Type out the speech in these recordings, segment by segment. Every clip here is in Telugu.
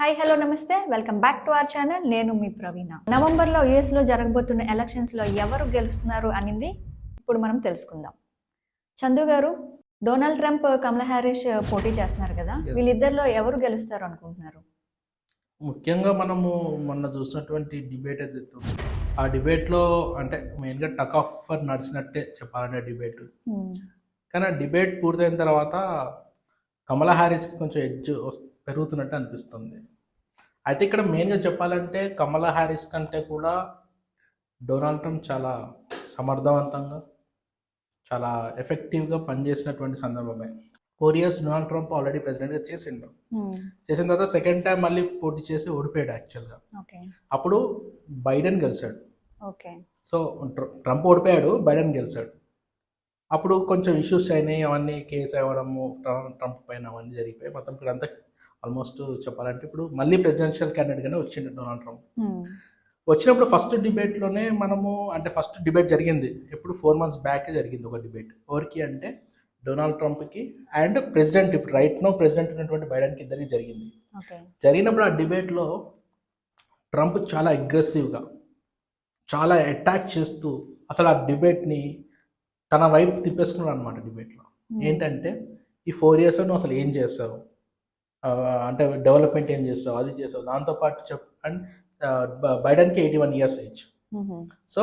Hi hello namaste. Welcome back to our channel నేను మీ ప్రవీణ. నవంబర్లో యుఎస్లో జరగబోతున్న ఎలక్షన్స్లో ఎవరు గెలుస్తున్నారు అనేది ఇప్పుడు మనం తెలుసుకుందాం. చందు గారు డొనాల్డ్ ట్రంప్ కమలా హ్యారిస్ పోటీ చేస్తున్నారు కదా. వీళ్ళిద్దరిలో ఎవరు గెలుస్తారు అనుకుంటున్నారు? ముఖ్యంగా మనము మొన్న చూసినటువంటి డిబేట్ ఏదైతే ఆ డిబేట్లో అంటే మెయిన్గా టక్ ఆఫ్ నడిచినట్టే చెప్పాలంటే డిబేట్. కానీ ఆ డిబేట్ పూర్తయిన తర్వాత కమలా హ్యారిస్కి కొంచెం ఎడ్జ్ పెరుగుతున్నట్టు అనిపిస్తుంది. అయితే ఇక్కడ మెయిన్గా చెప్పాలంటే కమలా హ్యారిస్ కంటే కూడా డొనాల్డ్ ట్రంప్ చాలా సమర్థవంతంగా చాలా ఎఫెక్టివ్గా పనిచేసినటువంటి సందర్భమే. Four years Donald Trump already ప్రెసిడెంట్గా చేసిండు. చేసిన తర్వాత సెకండ్ టైం మళ్ళీ పోటీ చేసి ఓడిపోయాడు యాక్చువల్గా. అప్పుడు బైడెన్ గెలిచాడు. ఓకే. సో ట్ర- ట్రంప్ ఓడిపోయాడు బైడెన్ గెలిచాడు. అప్పుడు కొంచెం ఇష్యూస్ అయినాయి అవన్నీ కేసు అవ్వడము ట్రం- ట్రంప్ పైన అవన్నీ జరిగిపోయి మొత్తం ఇప్పుడు అంతా ఆల్మోస్ట్ చెప్పాలంటే ఇప్పుడు మళ్ళీ ప్రెసిడెన్షియల్ క్యాండిడేట్గానే వచ్చిండు డొనాల్డ్ ట్రంప్ వచ్చినప్పుడు ఫస్ట్ డిబేట్లోనే మనము అంటే ఫస్ట్ డిబేట్ జరిగింది. ఎప్పుడు ఫోర్ మంత్స్ బ్యాకే జరిగింది ఒక డిబేట్ ఎవరికి అంటే డొనాల్డ్ ట్రంప్కి అండ్ ప్రెసిడెంట్ ఇప్పుడు రైట్ నో ప్రెసిడెంట్ ఉన్నటువంటి బైడెన్కి ఇద్దరికి జరిగింది. జరిగినప్పుడు ఆ డిబేట్లో ట్రంప్ చాలా అగ్రెసివ్గా చాలా అటాక్ చేస్తూ అసలు ఆ డిబేట్ని తన వైపు తిప్పేసుకున్నాడు అనమాట డిబేట్లో ఏంటంటే ఈ ఫోర్ ఇయర్స్లో నువ్వు అసలు ఏం చేస్తావు అంటే డెవలప్మెంట్ ఏం చేస్తావు అది చేస్తావు దాంతోపాటు చెప్ and బైడెన్కి eighty one years age. So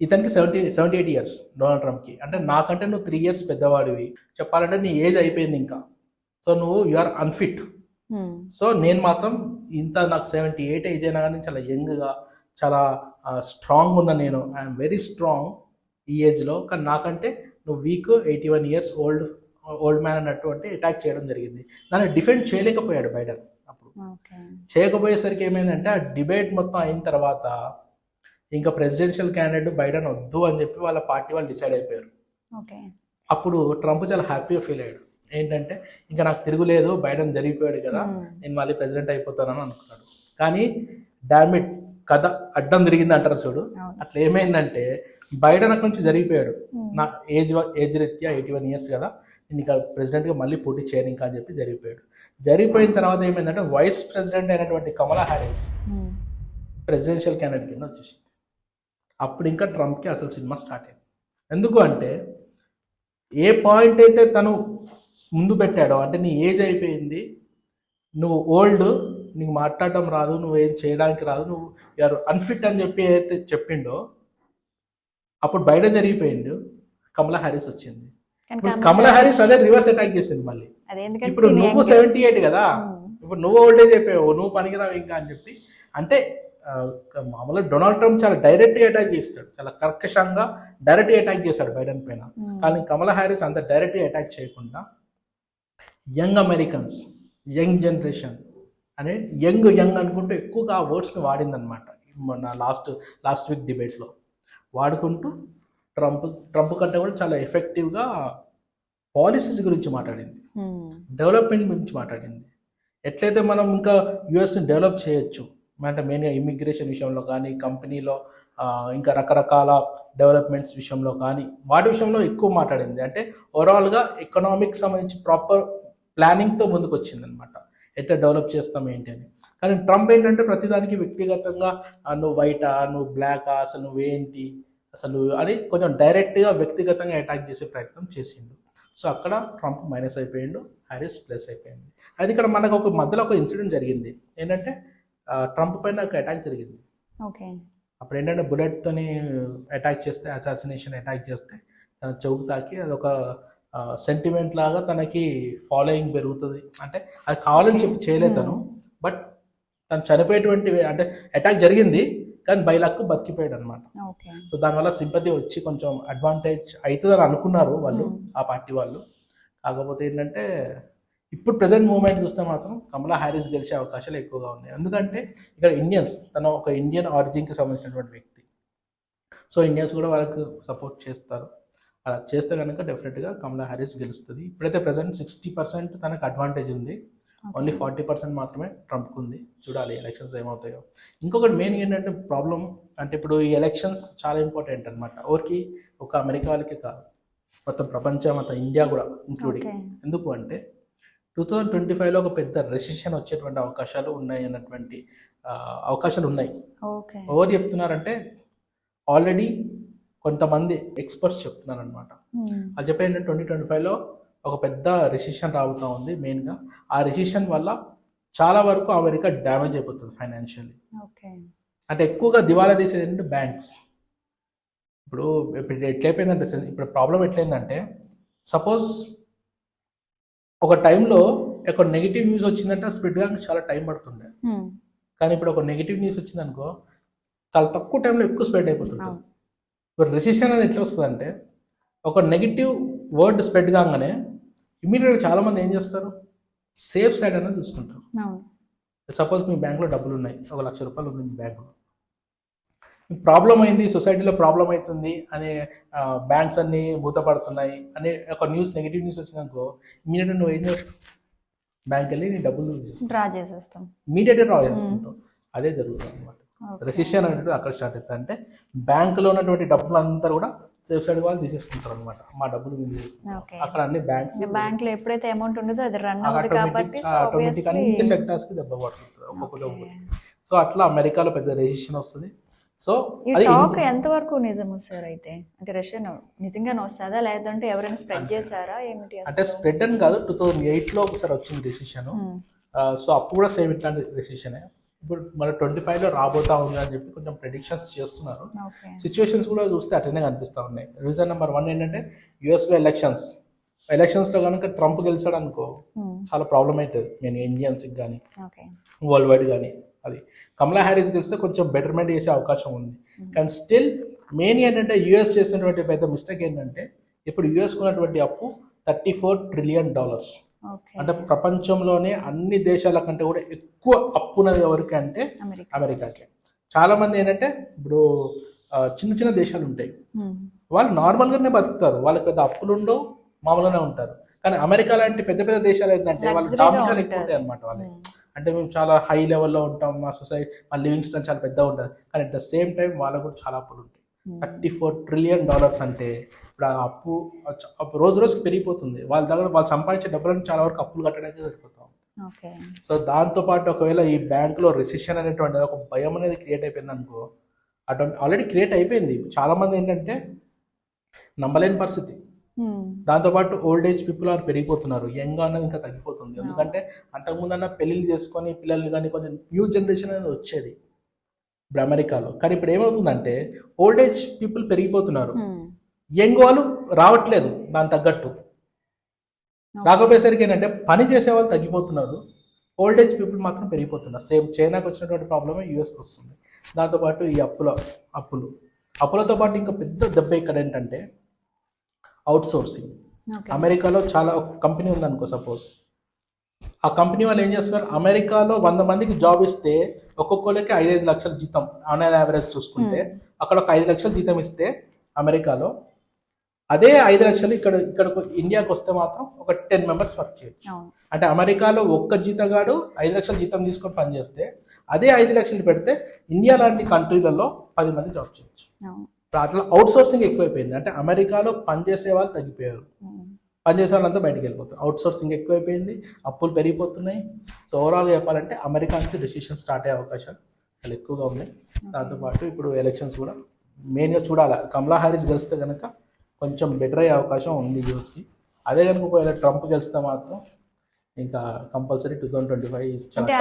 ఇతనికి seventy seventy eight years Donald ట్రంప్కి. అంటే నాకంటే నువ్వు త్రీ ఇయర్స్ పెద్దవాడివి. చెప్పాలంటే నీ ఏజ్ అయిపోయింది ఇంకా. సో నువ్వు యు ఆర్ అన్ఫిట్ సో నేను మాత్రం ఇంత నాకు సెవెంటీ ఎయిట్ ఏజ్ అయినా కానీ చాలా యంగ్గా చాలా స్ట్రాంగ్ ఉన్న నేను. ఐఎమ్ వెరీ స్ట్రాంగ్ ఈ ఏజ్లో కానీ నాకంటే నువ్వు weak eighty one years old old man అన్నటువంటి అటాక్ చేయడం జరిగింది. దాన్ని డిఫెండ్ చేయలేకపోయాడు బైడెన్ అప్పుడు. చేయకపోయేసరికి ఏమైందంటే ఆ డిబేట్ మొత్తం అయిన తర్వాత ఇంకా ప్రెసిడెన్షియల్ క్యాండిడేట్ బైడెన్ వద్దు అని చెప్పి వాళ్ళ పార్టీ వాళ్ళు డిసైడ్ అయిపోయారు. అప్పుడు ట్రంప్ చాలా హ్యాపీగా ఫీల్ అయ్యాడు. ఏంటంటే ఇంకా నాకు తిరుగులేదు బైడెన్ జరిగిపోయాడు కదా నేను మళ్ళీ ప్రెసిడెంట్ అయిపోతానని అనుకున్నాడు. కానీ డామిట్ కథ అడ్డం తిరిగింది అంటారు చూడు. అట్లా ఏమైందంటే బైడెన్ అక్కడి నుంచి జరిగిపోయాడు. నా ఏజ్ ఏజ్ రీత్యా ఎయిటీ వన్ ఇయర్స్ కదా నేను ఇంకా ప్రెసిడెంట్గా మళ్ళీ పోటీ చేయను ఇంకా అని చెప్పి జరిగిపోయాడు. జరిగిపోయిన తర్వాత ఏమైందంటే వైస్ ప్రెసిడెంట్ అయినటువంటి కమలా హ్యారిస్ ప్రెసిడెన్షియల్ క్యాండిడేట్ కింద వచ్చేసింది. అప్పుడు ఇంకా ట్రంప్కి అసలు సినిమా స్టార్ట్ అయింది. ఎందుకు అంటే ఏ పాయింట్ అయితే తను ముందు పెట్టాడో అంటే నీ ఏజ్ అయిపోయింది నువ్వు ఓల్డ్ నీకు మాట్లాడటం రాదు నువ్వు ఏం చేయడానికి రాదు నువ్వు అన్ఫిట్ అని చెప్పి ఏదైతే చెప్పిండో అప్పుడు బయట జరిగిపోయిండు. కమలా హ్యారిస్ వచ్చింది. కమలా హ్యారిస్ అదే రివర్స్ అటాక్ చేసింది మళ్ళీ. ఇప్పుడు నువ్వు సెవెంటీ ఎయిట్ కదా. ఇప్పుడు నువ్వు ఓల్డేజ్ అయిపోయావు. నువ్వు పనికిరావు ఇంకా అని చెప్పి. అంటే మామూలుగా డొనాల్డ్ ట్రంప్ చాలా డైరెక్ట్గా అటాక్ చేస్తాడు. చాలా కర్కశంగా డైరెక్ట్గా అటాక్ చేశాడు బైడెన్ పైన. కానీ కమలా హ్యారిస్ అంత డైరెక్ట్గా అటాక్ చేయకుండా యంగ్ అమెరికన్స్ యంగ్ జనరేషన్ అనే యంగ్ యంగ్ అనుకుంటూ ఎక్కువగా ఆ వర్డ్స్ని వాడిందనమాట మొన్న లాస్ట్ లాస్ట్ వీక్ డిబేట్లో. వాడుకుంటూ ట్రంప్ ట్రంప్ కంటే కూడా చాలా ఎఫెక్టివ్గా పాలసీస్ గురించి మాట్లాడింది. Hmm. డెవలప్మెంట్ గురించి మాట్లాడింది. ఎట్లయితే మనం ఇంకా యుఎస్ని డెవలప్ చేయొచ్చు అంటే మెయిన్గా ఇమిగ్రేషన్ విషయంలో కానీ కంపెనీలో ఇంకా రకరకాల డెవలప్మెంట్స్ విషయంలో కానీ వాటి విషయంలో ఎక్కువ మాట్లాడింది. అంటే ఓవరాల్గా ఎకనామిక్ సంబంధించి ప్రాపర్ ప్లానింగ్తో ముందుకు వచ్చింది అనమాట ఎట్లా డెవలప్ చేస్తాం ఏంటి అని. కానీ ట్రంప్ ఏంటంటే ప్రతిదానికి వ్యక్తిగతంగా నువ్వు వైటా నువ్వు బ్లాకా అసలు నువ్వేంటి అసలు అని కొంచెం డైరెక్ట్గా వ్యక్తిగతంగా అటాక్ చేసే ప్రయత్నం చేసిండు. సో అక్కడ ట్రంప్ మైనస్ అయిపోయిండు హ్యారిస్ ప్లస్ అయిపోయింది. అది ఇక్కడ మనకు ఒక మధ్యలో ఒక ఇన్సిడెంట్ జరిగింది. ఏంటంటే ట్రంప్ పైన ఒక అటాక్ జరిగింది. ఓకే. అప్పుడు ఏంటంటే బుల్లెట్తోని అటాక్ చేస్తే అసాసినేషన్ అటాక్ చేస్తే తన చెవుకు తాకి అదొక సెంటిమెంట్ లాగా తనకి ఫాలోయింగ్ పెరుగుతుంది. అంటే అది కావాలని చెప్పి చేయలేదు తను. బట్ తను చనిపోయేటువంటి అంటే అటాక్ జరిగింది కానీ బైలక్ బతికిపోయాడు అనమాట సో దానివల్ల సింపతి వచ్చి కొంచెం అడ్వాంటేజ్ అవుతుందని అనుకున్నారు వాళ్ళు Hmm. ఆ పార్టీ వాళ్ళు. కాకపోతే ఏంటంటే ఇప్పుడు ప్రజెంట్ మూమెంట్ చూస్తే మాత్రం కమలా హ్యారిస్ గెలిచే అవకాశాలు ఎక్కువగా ఉన్నాయి. ఎందుకంటే ఇక్కడ ఇండియన్స్ తన ఒక ఇండియన్ ఆరిజిన్కి సంబంధించినటువంటి వ్యక్తి. సో ఇండియన్స్ కూడా వాళ్ళకు సపోర్ట్ చేస్తారు. అలా చేస్తే కనుక డెఫినెట్గా కమలా హ్యారిస్ గెలుస్తుంది. ఇప్పుడైతే ప్రజెంట్ సిక్స్టీ పర్సెంట్ తనకు అడ్వాంటేజ్ ఉంది. ఓన్లీ ఫార్టీ పర్సెంట్ మాత్రమే ట్రంప్కి ఉంది చూడాలి ఎలక్షన్స్ ఏమవుతాయో. ఇంకొకటి మెయిన్ ఏంటంటే ప్రాబ్లం అంటే ఇప్పుడు ఈ ఎలక్షన్స్ చాలా ఇంపార్టెంట్ అనమాట ఎవరికి? ఒక అమెరికా వాళ్ళకి కాదు. మొత్తం ప్రపంచం మొత్తం ఇండియా కూడా ఇంక్లూడింగ్. ఎందుకు అంటే టూ థౌజండ్ ట్వంటీ ఫైవ్లో ఒక పెద్ద రెసిషన్ వచ్చేటువంటి అవకాశాలు ఉన్నాయి అన్నటువంటి అవకాశాలు ఉన్నాయి. ఎవరు చెప్తున్నారంటే ఆల్రెడీ కొంతమంది ఎక్స్పర్ట్స్ చెప్తున్నారు అనమాట Hmm. అది చెప్పేది ట్వంటీ ట్వంటీ ఫైవ్లో ఒక పెద్ద రెసిషన్ రాబోతూ ఉంది మెయిన్గా ఆ రెసిషన్ వల్ల చాలా వరకు అమెరికా డ్యామేజ్ అయిపోతుంది ఫైనాన్షియల్లీ అంటే ఎక్కువగా దివాలా తీసేది ఏంటంటే బ్యాంక్స్ ఇప్పుడు ఇప్పుడు ఎట్లయిపోయిందంటే ఇప్పుడు ప్రాబ్లం ఎట్లయిందంటే సపోజ్ ఒక టైంలో ఒక నెగిటివ్ న్యూస్ వచ్చిందంటే స్ప్రెడ్ కాడానికి చాలా టైం పడుతుండే. Hmm. కానీ ఇప్పుడు ఒక నెగిటివ్ న్యూస్ వచ్చిందనుకో చాలా తక్కువ టైంలో ఎక్కువ స్ప్రెడ్ అయిపోతుంది. ఇప్పుడు రెసిషన్ అనేది ఎట్లా వస్తుందంటే ఒక నెగిటివ్ వర్డ్ స్ప్రెడ్ కాగానే ఇమీడియట్గా చాలామంది ఏం చేస్తారు? సేఫ్ సైడ్ అనేది చూసుకుంటారు. సపోజ్ మీ బ్యాంక్లో డబ్బులు ఉన్నాయి ఒక లక్ష రూపాయలు ఉంది మీ బ్యాంకులో ప్రాబ్లం అయింది సొసైటీలో ప్రాబ్లం అవుతుంది అనే బ్యాంక్స్ అన్ని మూతపడుతున్నాయి అనే ఒక న్యూస్ నెగిటివ్ న్యూస్ వచ్చిందనుకో ఇమీడియట్గా నువ్వు ఏం చేస్తావు? బ్యాంక్ వెళ్ళి నీ డబ్బులు డ్రా చేసేస్తాం. ఇమీడియట్గా డ్రా చేసుకుంటావు. అదే జరుగుతుంది అనమాట. రెసిషన్ అనేది అక్కడ స్టార్ట్ అవుతుంది. అంటే బ్యాంకులో ఉన్నటువంటి డబ్బులు అంతా కూడా సేఫ్ సైడ్ వాళ్ళు తీసేసుకుంటారు అనమాట మా డబ్బులు తీసేసుకుంటారు. Okay. అక్కడ అన్ని బ్యాంక్స్ బ్యాంక్లో ఎప్పుడైతే అమౌంట్ ఉండదో అది రన్ అవ్వదు కాబట్టి ఆటోమేటిక్ అన్ని సెక్టార్స్కి దెబ్బ పడుతుంది. ఒక్కొక్కటి ఒక్కొక్కటి సో అట్లా అమెరికాలో పెద్ద రెసిషన్ వస్తుంది. సో ఈ అది టాక్ ఎంత వరకు నిజం సార్ అయితే? అంటే రష్యన్ నిజంగానే వస్తుందా? లేదంటే ఎవరైనా స్ప్రెడ్ చేశారా? ఏమిటి? అంటే స్ప్రెడ్ అని కాదు టూ థౌజండ్ ఎయిట్లో ఒకసారి వచ్చింది డెసిషన్ Hmm. సో అప్పుడు కూడా సేమ్ ఇట్లాంటి డెసిషనే ఇప్పుడు మన ట్వంటీ ఫైవ్లో రాబోతా ఉంది అని చెప్పి కొంచెం ప్రెడిక్షన్స్ చేస్తున్నారు. సిచ్యువేషన్స్ కూడా చూస్తే అట్లనే కనిపిస్తూ ఉన్నాయి. రీజన్ నెంబర్ వన్ ఏంటంటే యుఎస్లో ఎలక్షన్స్ ఎలక్షన్స్లో కనుక ట్రంప్ గెలిచాడు అనుకో Hmm. చాలా ప్రాబ్లం అవుతుంది నేను ఇండియన్స్కి కానీ వరల్డ్ వైడ్ కానీ అది. కమలా హ్యారిస్ గెలిస్తే కొంచెం బెటర్మెంట్ చేసే అవకాశం ఉంది. కానీ స్టిల్ మెయిన్ ఏంటంటే యుఎస్ చేసినటువంటి పెద్ద మిస్టేక్ ఏంటంటే ఇప్పుడు యుఎస్ ఉన్నటువంటి అప్పు థర్టీ ఫోర్ ట్రిలియన్ డాలర్స్ అంటే ప్రపంచంలోనే అన్ని దేశాల కంటే కూడా ఎక్కువ అప్పు ఉన్నది ఎవరికి అంటే అమెరికా అమెరికాకి చాలా మంది ఏంటంటే ఇప్పుడు చిన్న చిన్న దేశాలు ఉంటాయి. వాళ్ళు నార్మల్గానే బతుకుతారు వాళ్ళకి పెద్ద అప్పులు ఉండవు మామూలుగానే ఉంటారు కానీ అమెరికా లాంటి పెద్ద పెద్ద దేశాలు ఏంటంటే వాళ్ళు Luxury గా జాబితాలు ఎక్కువ. ఉంటాయి అనమాట వాళ్ళకి. అంటే మేము చాలా హై లెవెల్లో ఉంటాం మా సొసైటీ మా లివింగ్ స్టైల్ చాలా పెద్దగా ఉంటుంది కానీ అట్ ద సేమ్ టైం వాళ్ళకు కూడా చాలా అప్పులు ఉంటాయి. థర్టీ ఫోర్ ట్రిలియన్ డాలర్స్ అంటే ఇప్పుడు ఆ అప్పు రోజు రోజుకి పెరిగిపోతుంది. వాళ్ళ దగ్గర వాళ్ళు సంపాదించే డబ్బులను చాలా వరకు అప్పులు కట్టడానికి సరిపోతాం. సో దాంతో పాటు ఒకవేళ ఈ బ్యాంకులో రెసిషన్ అనేటువంటి ఒక భయం అనేది క్రియేట్ అయిపోయింది అనుకో అటు ఆల్రెడీ క్రియేట్ అయిపోయింది. చాలా మంది ఏంటంటే నమ్మలేని పరిస్థితి. దాంతోపాటు ఓల్డ్ ఏజ్ పీపుల్ ఆర్ పెరిగిపోతున్నారు. యంగ్ అన్నది ఇంకా తగ్గిపోతుంది. ఎందుకంటే అంతకుముందు అన్న పెళ్ళిళ్ళు చేసుకొని పిల్లల్ని కానీ కొంచెం న్యూ జనరేషన్ అనేది వచ్చేది. ఇప్పుడు అమెరికాలో కానీ ఇప్పుడు ఏమవుతుందంటే ఓల్డ్ ఏజ్ పీపుల్ పెరిగిపోతున్నారు. Hmm. యంగ్ వాళ్ళు రావట్లేదు దాని తగ్గట్టు. రాకపోయేసరికి ఏంటంటే పని చేసే వాళ్ళు తగ్గిపోతున్నారు. ఓల్డ్ ఏజ్ పీపుల్ మాత్రం పెరిగిపోతున్నారు. సేమ్ చైనాకి వచ్చినటువంటి ప్రాబ్లమే యూఎస్కి వస్తుంది. దాంతోపాటు ఈ అప్పుల అప్పులు. అప్పులతో పాటు ఇంకా పెద్ద దెబ్బ ఇక్కడ ఏంటంటే అవుట్ సోర్సింగ్ అమెరికాలో చాలా ఒక కంపెనీ ఉందనుకో సపోజ్ ఆ కంపెనీ వాళ్ళు ఏం చేస్తున్నారు? అమెరికాలో వంద మందికి జాబ్ ఇస్తే ఒక్కొక్కరికి ఐదైదు లక్షల జీతం ఆన్ యావరేజ్ చూసుకుంటే. అక్కడ ఒక ఐదు లక్షల జీతం ఇస్తే అమెరికాలో. అదే ఐదు లక్షలు ఇక్కడ ఇక్కడ ఇండియాకి వస్తే మాత్రం ఒక టెన్ మెంబర్స్ వర్క్ చేయొచ్చు. అంటే అమెరికాలో ఒక్క జీతగాడు ఐదు లక్షల జీతం తీసుకొని పనిచేస్తే అదే ఐదు లక్షలు పెడితే ఇండియా లాంటి కంట్రీలలో పది మంది జాబ్ చేయొచ్చు. అట్లా అవుట్ సోర్సింగ్ ఎక్కువైపోయింది. అంటే అమెరికాలో పనిచేసే వాళ్ళు తగ్గిపోయారు. Hmm. పనిచేసే వాళ్ళంతా బయటికి వెళ్ళిపోతారు. అవుట్ సోర్సింగ్ ఎక్కువైపోయింది అప్పులు పెరిగిపోతున్నాయి. సో ఓవరాల్గా చెప్పాలంటే అమెరికాకి డెసిషన్ స్టార్ట్ అయ్యే అవకాశాలు చాలా ఎక్కువగా ఉన్నాయి. దాంతోపాటు ఇప్పుడు ఎలక్షన్స్ కూడా మెయిన్గా చూడాలి. కమలా హ్యారిస్ గెలిస్తే కనుక కొంచెం బెటర్ అయ్యే అవకాశం ఉంది యూఎస్కి అదే కనుక ఒకవేళ ట్రంప్ గెలిస్తే మాత్రం ఇంకా compulsory two thousand twenty five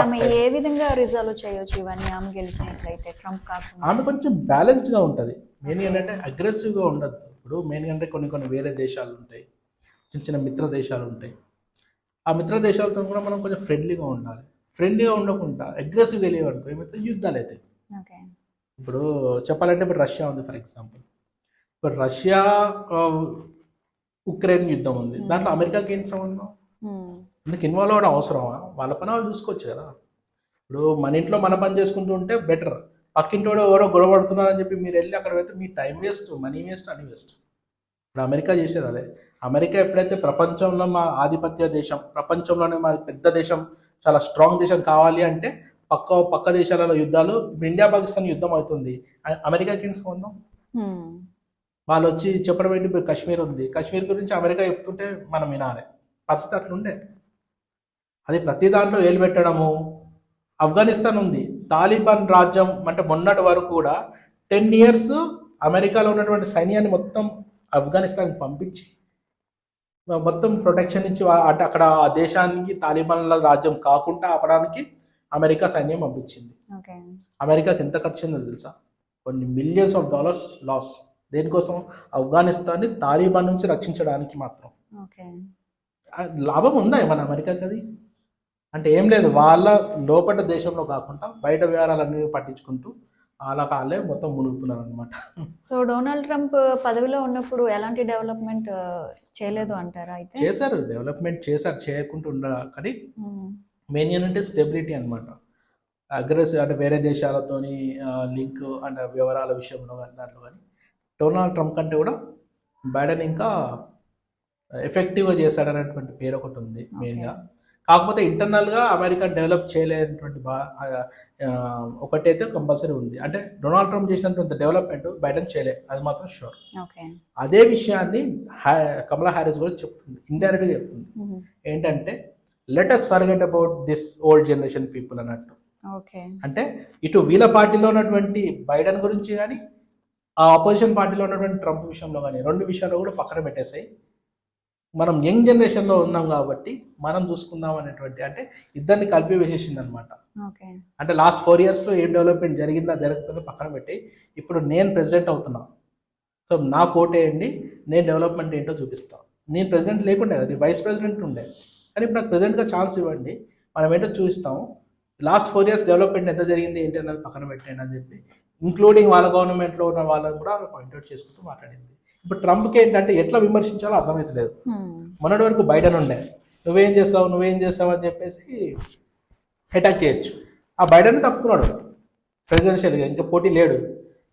ఆమె tough ఏ విధంగా రిజాల్వ్ చేయొచ్చు ఇవన్నీ? ఆమె గెలిచినట్లయితే ట్రంప్ కాకుండా. ఆమె కొంచెం బ్యాలెన్స్డ్గా ఉంటుంది. మెయిన్ ఏంటంటే అగ్రెసివ్గా ఉండదు ఇప్పుడు మెయిన్ అంటే కొన్ని కొన్ని వేరే దేశాలు ఉంటాయి. చిన్న చిన్న మిత్ర దేశాలు ఉంటాయి ఆ మిత్ర దేశాలతో కూడా మనం కొంచెం ఫ్రెండ్లీగా ఉండాలి. ఫ్రెండ్లీగా ఉండకుండా అగ్రెసివ్గా వెళ్ళేవనుకో ఏమైతే యుద్ధాలు అవుతాయి. ఓకే. ఇప్పుడు చెప్పాలంటే ఇప్పుడు రష్యా ఉంది ఫర్ ఎగ్జాంపుల్ ఇప్పుడు రష్యా ఉక్రెయిన్ యుద్ధం ఉంది. దాంట్లో అమెరికాకి ఏంటి సంబంధం? Hmm. అందుకు ఇన్వాల్వ్ అవ్వడం అవసరమా? వాళ్ళ పని వాళ్ళు చూసుకోవచ్చు కదా. ఇప్పుడు మన ఇంట్లో మన పని చేసుకుంటూ ఉంటే బెటర్ పక్కింటోడు ఎవరో గొడవ పడుతున్నారని చెప్పి మీరు వెళ్ళి అక్కడ పెడితే మీ టైం వేస్ట్ మనీ వేస్ట్ అని వేస్ట్ ఇప్పుడు అమెరికా చేసేది అదే. అమెరికా ఎప్పుడైతే ప్రపంచంలో మా ఆధిపత్య దేశం ప్రపంచంలోనే మా పెద్ద దేశం చాలా స్ట్రాంగ్ దేశం కావాలి అంటే పక్క పక్క దేశాలలో యుద్ధాలు ఇండియా పాకిస్తాన్ యుద్ధం అవుతుంది. అ- అమెరికాకి ఏంటి సంబంధం Hmm. వాళ్ళు వచ్చి చెప్పడం ఏంటి? కశ్మీర్ ఉంది. కశ్మీర్ గురించి అమెరికా చెప్తుంటే మనం వినాలి. పరిస్థితి అట్లుండే. అది ప్రతి దాంట్లో ఏలు పెట్టడము ఆఫ్ఘనిస్తాన్ ఉంది. తాలిబాన్ రాజ్యం అంటే మొన్నటి వరకు కూడా టెన్ ఇయర్స్ అమెరికాలో ఉన్నటువంటి సైన్యాన్ని మొత్తం ఆఫ్ఘనిస్తాన్కి పంపించి మొత్తం ప్రొటెక్షన్ ఇచ్చి అక్కడ ఆ దేశానికి తాలిబాన్ల రాజ్యం కాకుండా ఆపడానికి అమెరికా సైన్యం పంపించింది. అమెరికాకి ఎంత ఖర్చు అయిందో తెలుసా? కొన్ని మిలియన్స్ ఆఫ్ డాలర్స్ లాస్ దేనికోసం? ఆఫ్ఘనిస్తాన్ని తాలిబాన్ నుంచి రక్షించడానికి మాత్రం. లాభం ఉందా ఏమన్నా అమెరికాకి అది? అంటే ఏం లేదు వాళ్ళ లోపల దేశంలో కాకుండా బయట వ్యవహారాలన్నీ పట్టించుకుంటూ అలా కాలే మొత్తం మునుగుతున్నారు అనమాట సో డొనాల్డ్ ట్రంప్ పదవిలో ఉన్నప్పుడు ఎలాంటి డెవలప్మెంట్ చేయలేదు అంటారా అయితే? చేశారు డెవలప్మెంట్ చేశారు చేయకుండా ఉండ కానీ. మెయిన్ ఏంటంటే స్టెబిలిటీ అనమాట అగ్రెసివ్ అంటే వేరే దేశాలతోని లింక్ అంటే వివరాల విషయంలో కానీ దాంట్లో కానీ డొనాల్డ్ ట్రంప్ కంటే కూడా బైడెన్ ఇంకా ఎఫెక్టివ్గా చేశాడనేటువంటి పేరు ఒకటి ఉంది మెయిన్గా. కాకపోతే ఇంటర్నల్గా అమెరికా డెవలప్ చేయలేనటువంటి బా ఆ, ఒకటైతే కంపల్సరీ ఉంది. అంటే డొనాల్డ్ ట్రంప్ చేసినటువంటి డెవలప్మెంట్ బైడెన్ చేయలే అది మాత్రం షూర్ అదే విషయాన్ని కమలా హ్యారిస్ కూడా చెప్తుంది ఇండైరెక్ట్గా చెప్తుంది. ఏంటంటే let us forget about this old generation people అన్నట్టు. ఓకే. అంటే ఇటు వీళ్ళ పార్టీలో ఉన్నటువంటి బైడెన్ గురించి కానీ ఆ ఆపోజిషన్ పార్టీలో ఉన్నటువంటి ట్రంప్ విషయంలో కానీ రెండు విషయాలు కూడా పక్కన పెట్టేసాయి. మనం యంగ్ జనరేషన్లో ఉన్నాం కాబట్టి మనం చూసుకుందాం అనేటువంటి అంటే ఇద్దరిని కలిపి వేసేసింది అనమాట ఓకే. అంటే లాస్ట్ ఫోర్ ఇయర్స్లో ఏం డెవలప్మెంట్ జరిగిందా జరగకపోతే పక్కన పెట్టి ఇప్పుడు నేను ప్రెసిడెంట్ అవుతున్నా. సో నా కోటేయండి నేను డెవలప్మెంట్ ఏంటో చూపిస్తాను నేను ప్రెసిడెంట్ లేకుండే కదా నేను వైస్ ప్రెసిడెంట్ ఉండే. కానీ ఇప్పుడు నాకు ప్రెసిడెంట్గా ఛాన్స్ ఇవ్వండి మనం ఏంటో చూపిస్తాము లాస్ట్ ఫోర్ ఇయర్స్ డెవలప్మెంట్ ఎంత జరిగింది ఏంటి అన్నది పక్కన పెట్టండి అని చెప్పి ఇంక్లూడింగ్ వాళ్ళ గవర్నమెంట్లో ఉన్న వాళ్ళని కూడా పాయింట్అవుట్ చేసుకుంటూ మాట్లాడింది. ఇప్పుడు ట్రంప్కి ఏంటంటే ఎట్లా విమర్శించాలో అర్థమవుతలేదు. మొన్నటి వరకు బైడెన్ ఉండే. నువ్వేం చేస్తావు నువ్వేం చేస్తావు అని చెప్పేసి అటాక్ చేయొచ్చు. ఆ బైడెన్ తప్పుకున్నాడు. ప్రెసిడెన్షియల్గా ఇంకా పోటీ లేడు.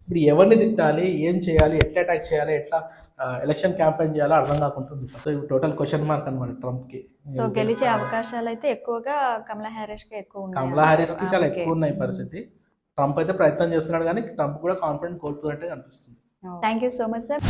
ఇప్పుడు ఎవరిని తిట్టాలి ఏం చేయాలి ఎట్లా అటాక్ చేయాలి ఎట్లా ఎలక్షన్ క్యాంపెయిన్ చేయాలో అర్థం కాకుంటుంది. సో టోటల్ క్వశ్చన్ మార్క్ అనమాట ట్రంప్కి. సో గెలిచే అవకాశాలు అయితే ఎక్కువగా కమలా హ్యారిస్కి ఎక్కువ కమలా హ్యారిస్కి చాలా ఓకే. ఎక్కువ ఉన్నాయి పరిస్థితి. ట్రంప్ అయితే ప్రయత్నం చేస్తున్నాడు కానీ ట్రంప్ కూడా కాన్ఫిడెంట్ కోల్పోయినట్టే కనిపిస్తుంది thank you so much sir.